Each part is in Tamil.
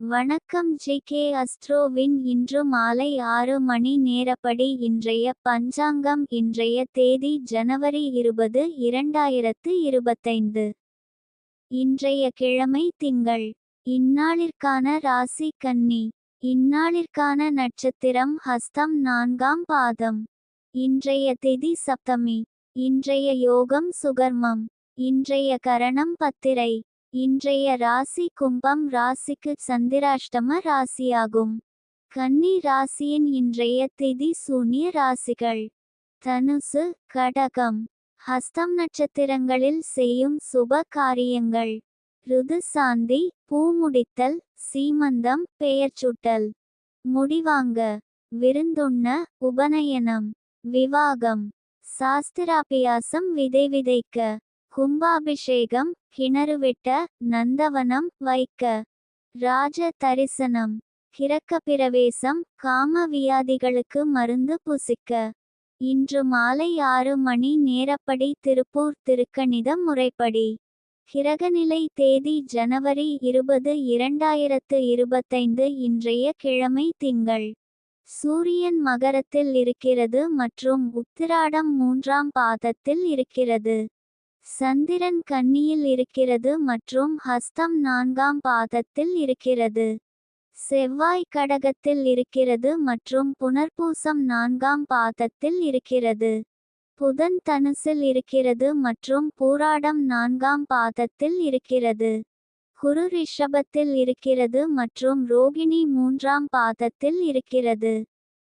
வணக்கம் ஜி கே அஸ்ட்ரோவின் இன்று மாலை ஆறு மணி நேரப்படி இன்றைய பஞ்சாங்கம் இன்றைய தேதி ஜனவரி இருபது இரண்டாயிரத்து இருபத்தைந்து. இன்றைய கிழமை திங்கள். இந்நாளிற்கான ராசி கன்னி. இந்நாளிற்கான நட்சத்திரம் ஹஸ்தம் நான்காம் பாதம். இன்றைய திதி சப்தமி. இன்றைய யோகம் சுகர்மம். இன்றைய கரணம் பத்திரை. இன்றைய ராசி கும்பம் ராசிக்கு சந்திராஷ்டம ராசியாகும். கன்னி ராசியின் இன்றைய திதி சூனிய ராசிகள். தனுசு கடகம். ஹஸ்தம் நட்சத்திரங்களில் செய்யும் சுப காரியங்கள். ருது சாந்தி பூமுடித்தல் சீமந்தம் பெயர் சுட்டல். முடிவாங்க. விருந்துண்ண உபநயனம். விவாகம். சாஸ்திராபியாசம் விதை விதைக்க. கும்பாபிஷேகம் கிணறுவிட்ட நந்தவனம் வைக்க. ராஜ தரிசனம். கிரக்க பிரவேசம் காம வியாதிகளுக்கு மருந்து புசிக்க. இன்று மாலை ஆறு மணி நேரப்படி திருப்பூர் திருக்கணிதம் முறைப்படி. கிரகநிலை தேதி ஜனவரி இருபது இரண்டாயிரத்து இருபத்தைந்து இன்றைய கிழமை திங்கள். சூரியன் மகரத்தில் இருக்கிறது மற்றும் உத்திராடம் மூன்றாம் பாதத்தில் இருக்கிறது. சந்திரன் கன்னியில் இருக்கிறது மற்றும் ஹஸ்தம் நான்காம் பாதத்தில் இருக்கிறது. செவ்வாய் கடகத்தில் இருக்கிறது மற்றும் புனர்பூசம் நான்காம் பாதத்தில் இருக்கிறது. புதன் தனுசில் இருக்கிறது மற்றும் பூராடம் நான்காம் பாதத்தில் இருக்கிறது. குரு ரிஷபத்தில் இருக்கிறது மற்றும் ரோகிணி மூன்றாம் பாதத்தில் இருக்கிறது.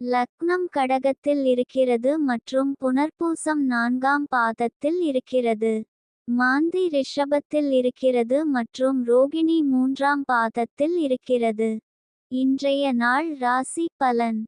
லக்னம் கடகத்தில் இருக்கிறது மற்றும் புனர்பூசம் நான்காம் பாதத்தில் இருக்கிறது. மாந்தி ரிஷபத்தில் இருக்கிறது மற்றும் ரோகிணி மூன்றாம் பாதத்தில் இருக்கிறது. இன்றைய நாள் ராசி பலன்.